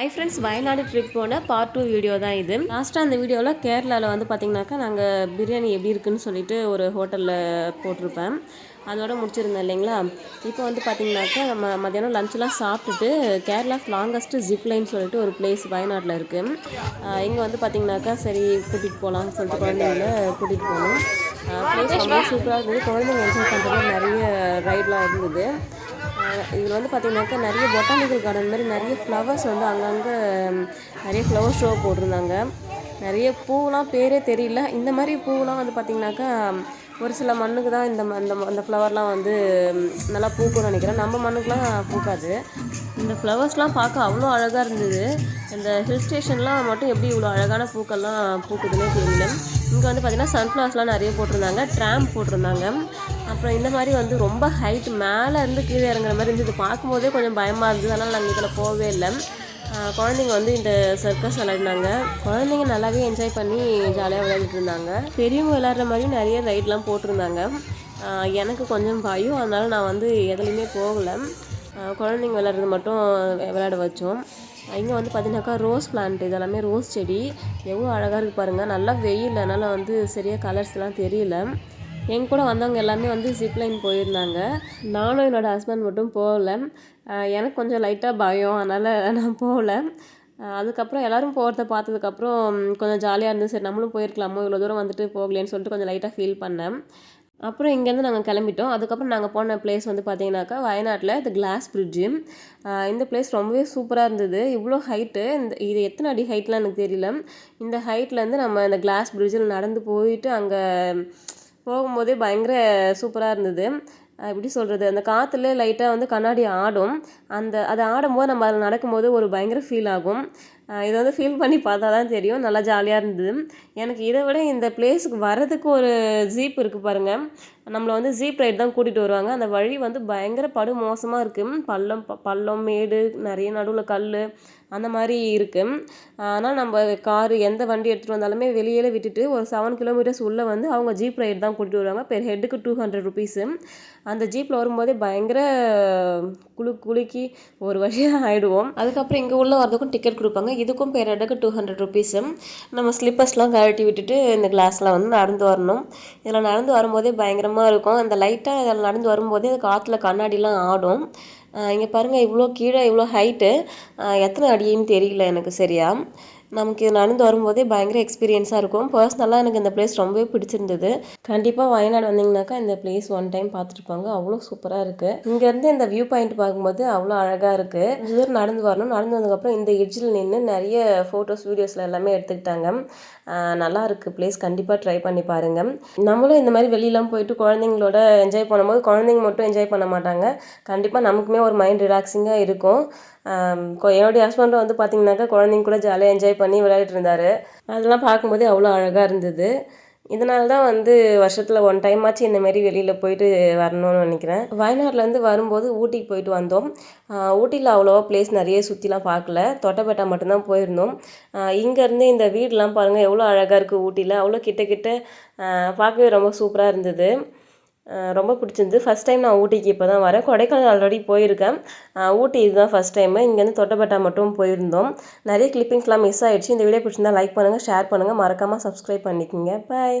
High friends Wayanad trip போன part two video தான் இது. லாஸ்ட்டாக அந்த வீடியோவில் கேரளாவில் வந்து பார்த்திங்கனாக்கா நாங்கள் பிரியாணி எப்படி இருக்குன்னு சொல்லிட்டு ஒரு ஹோட்டலில் போட்டிருப்பேன். அதோட முடிச்சிருந்தேன் இல்லைங்களா? இப்போ வந்து பார்த்திங்கனாக்கா ம மத்தியானம் லஞ்செலாம் சாப்பிட்டுட்டு கேரளா லாங்கஸ்ட் ஜிப்லைன்னு சொல்லிட்டு ஒரு பிளேஸ் வயநாட்டில் இருக்குது இங்கே வந்து பார்த்திங்கனாக்கா சரி கூட்டிகிட்டு போகலாம்னு சொல்லிட்டு குழந்தைங்கள கூட்டிகிட்டு போகணும் ப்ளேஸ் ரொம்ப சூப்பராக இருந்தது. குழந்தைங்க என்ஜாய் பண்ணுறது நிறைய ரைட்லாம் இருந்தது. இதில் வந்து பார்த்திங்கனாக்கா நிறைய பொட்டானிக்கல் கார்டன் மாதிரி நிறைய ஃப்ளவர்ஸ் வந்து அங்கங்கே நிறைய ஃப்ளவர் ஷோ போட்டிருந்தாங்க. நிறைய பூவெலாம் பேரே தெரியல. இந்த மாதிரி பூவெலாம் வந்து பார்த்திங்கனாக்கா ஒரு சில மண்ணுக்கு தான் இந்த அந்த அந்த ஃப்ளவர்லாம் வந்து நல்லா பூக்கும்னு நினைக்கிறேன். நம்ம மண்ணுக்குலாம் பூக்காது. இந்த ஃப்ளவர்ஸ்லாம் பார்க்க அவ்வளோ அழகாக இருந்தது. இந்த ஹில் ஸ்டேஷன்லாம் மட்டும் எப்படி இவ்வளோ அழகான பூக்கள்லாம் பூக்குதுன்னே தெரியல. இங்கே வந்து பார்த்திங்கன்னா சன்ஃப்ளவர்ஸ்லாம் நிறைய போட்டிருந்தாங்க. ட்ராம் போட்டிருந்தாங்க. அப்புறம் இந்த மாதிரி வந்து ரொம்ப ஹைட் மேலே இருந்து கீழே இறங்குற மாதிரி இருந்தது. பார்க்கும்போதே கொஞ்சம் பயமாக இருந்தது. அதனால் நாங்கள் இதில் போகவே இல்லை. குழந்தைங்க வந்து இந்த சர்க்கஸ் விளையாடினாங்க. குழந்தைங்க நல்லாவே என்ஜாய் பண்ணி ஜாலியாக விளையாடிட்டு இருந்தாங்க. பெரியவங்க விளையாடுற மாதிரியும் நிறைய ரைட்லாம் போட்டிருந்தாங்க. எனக்கு கொஞ்சம் பயம். அதனால் நான் வந்து எதுலேயுமே போகலை. குழந்தைங்க விளையாடுறது மட்டும் விளையாட வச்சோம். இங்கே வந்து பார்த்தீங்கன்னாக்கா ரோஸ் பிளான்ட் இதெல்லாமே ரோஸ் செடி. எவ்வளோ அழகாக இருக்குது பாருங்கள் நல்லா வெயில். அதனால் வந்து சரியாக கலர்ஸ்லாம் தெரியல. என் கூட வந்தவங்க எல்லாமே வந்து ஜிப்லைன் போயிருந்தாங்க. நானும் என்னோடய ஹஸ்பண்ட் மட்டும் போகல. எனக்கு கொஞ்சம் லைட்டாக பயம். அதனால் நான் போகல. அதுக்கப்புறம் எல்லோரும் போகிறத பார்த்ததுக்கப்புறம் கொஞ்சம் ஜாலியாக இருந்துச்சு சரி நம்மளும் போயிருக்கலாமோ? இவ்வளோ தூரம் வந்துட்டு போகலேன்னு சொல்லிட்டு கொஞ்சம் லைட்டாக ஃபீல் பண்ணேன். அப்புறம் இங்கேருந்து நாங்கள் கிளம்பிட்டோம். அதுக்கப்புறம் நாங்கள் போன பிளேஸ் வந்து பார்த்தீங்கன்னாக்கா வயநாட்டில் இந்த கிளாஸ் பிரிட்ஜு இந்த பிளேஸ் ரொம்பவே சூப்பராக இருந்தது. இவ்வளோ ஹைட்டு இந்த இது எத்தனை அடி ஹைட்லாம் எனக்கு தெரியல. இந்த ஹைட்லேருந்து நம்ம இந்த கிளாஸ் பிரிட்ஜில் நடந்து போயிட்டு அங்கே போகும்போதே பயங்கர சூப்பராக இருந்தது. எப்படி சொல்கிறது அந்த காற்றுல லைட்டாக வந்து கண்ணாடி ஆடும். அந்த அது ஆடும்போது நம்ம அதில் நடக்கும்போது ஒரு பயங்கர ஃபீல் ஆகும். இதை வந்து ஃபீல் பண்ணி பார்த்தா தான் தெரியும். நல்லா ஜாலியாக இருந்தது. எனக்கு இதை விட இந்த பிளேஸுக்கு வரதுக்கு ஒரு ஜீப் இருக்குது பாருங்கள் நம்மளை வந்து ஜீப் ரைட் தான் கூட்டிகிட்டு வருவாங்க. அந்த வழி வந்து பயங்கர படு மோசமாக இருக்குது பள்ளம் பள்ளம் மேடு நிறைய நடுவில் கல் அந்த மாதிரி இருக்குது ஆனால் நம்ம காரு எந்த வண்டி எடுத்துகிட்டு வந்தாலுமே வெளியில் விட்டுட்டு ஒரு செவன் கிலோமீட்டர்ஸ் உள்ளே வந்து அவங்க ஜீப் ரைட் தான் கூட்டிகிட்டு வருவாங்க. பெர் ஹெட்டுக்கு டூ ஹண்ட்ரட் ருபீஸு அந்த ஜீப்பில் வரும்போதே பயங்கர குளு குலுக்கி ஒரு வழியாக ஆகிடுவோம் அதுக்கப்புறம் இங்கே உள்ளே வரதுக்கும் டிக்கெட் கொடுப்பாங்க. இதுக்கும் பேர் எடுக்க டூ ஹண்ட்ரட் ருபீஸு நம்ம ஸ்லிப்பர்ஸ்லாம் கழட்டி விட்டுட்டு இந்த கிளாஸில் வந்து நடந்து வரணும். இதில் நடந்து வரும்போதே பயங்கரமாக இருக்கும். அந்த லைட்டாக இதில் நடந்து வரும்போதே அது காற்றுல கண்ணாடிலாம் ஆடும். இங்கே பாருங்கள் இவ்வளோ கீழே இவ்வளோ ஹைட்டு எத்தனை அடின்னு தெரியல எனக்கு சரியாக நமக்கு இது நடந்து வரும்போதே பயங்கர எக்ஸ்பீரியன்ஸாக இருக்கும். பர்சனலாக எனக்கு இந்த பிளேஸ் ரொம்பவே பிடிச்சிருந்தது. கண்டிப்பாக வயநாடு வந்தீங்கன்னாக்கா இந்த பிளேஸ் ஒன் டைம் பார்த்துருப்பாங்க. அவ்வளோ சூப்பராக இருக்குது இங்கேருந்து இந்த வியூ பாயிண்ட் பார்க்கும்போது அவ்வளோ அழகாக இருக்குது தூரம் நடந்து வரணும். நடந்து வந்ததுக்கப்புறம் இந்த எட்ஜில் நின்று நிறைய ஃபோட்டோஸ் வீடியோஸில் எல்லாமே எடுத்துக்கிட்டாங்க. நல்லா இருக்குது பிளேஸ் கண்டிப்பாக ட்ரை பண்ணி பாருங்கள் நம்மளும் இந்த மாதிரி வெளியெலாம் போயிட்டு குழந்தைங்களோட என்ஜாய் பண்ணும்போது குழந்தைங்க மட்டும் என்ஜாய் பண்ண மாட்டாங்க. கண்டிப்பாக நமக்குமே ஒரு மைண்ட் ரிலாக்ஸிங்காக இருக்கும். என்னுடைய ஹஸ்பண்டும் வந்து பார்த்திங்கனாக்கா குழந்தைங்க கூட ஜாலியாக என்ஜாய் பண்ணி விளையாடிட்டு இருந்தார். அதெல்லாம் பார்க்கும்போதே அவ்வளோ அழகாக இருந்தது. இதனால தான் வந்து வருஷத்தில் ஒன் டைம் ஆச்சு இந்தமாரி வெளியில் போயிட்டு வரணும்னு நினைக்கிறேன். வயநாட்டிலேருந்து வரும்போது ஊட்டிக்கு போயிட்டு வந்தோம். ஊட்டியில் அவ்வளோவா பிளேஸ் நிறைய சுற்றிலாம் பார்க்கல. தொட்டப்பேட்டா மட்டும்தான் போயிருந்தோம். இங்கேருந்து இந்த வீடெலாம் பாருங்கள் எவ்வளோ அழகாக இருக்குது ஊட்டியில். அவ்வளோ கிட்ட கிட்ட பார்க்கவே ரொம்ப சூப்பராக இருந்தது. ரொம்ப பிடிச்சிருந்து ஃபஸ்ட் டைம் நான் ஊட்டிக்கு இப்போ தான் வரேன். கொடைக்கானல் ஆல்ரெடி போயிருக்கேன். ஊட்டி இதுதான் ஃபஸ்ட் டைமு இங்கேருந்து தொட்டப்பட்டா மட்டும் போயிருந்தோம். நிறைய கிளிப்பிங்ஸ்லாம் மிஸ் ஆகிடுச்சு இந்த வீடியோ பிடிச்சிருந்தா லைக் பண்ணுங்கள் ஷேர் பண்ணுங்கள் மறக்காமல் சப்ஸ்கிரைப் பண்ணிக்கோங்க. பாய்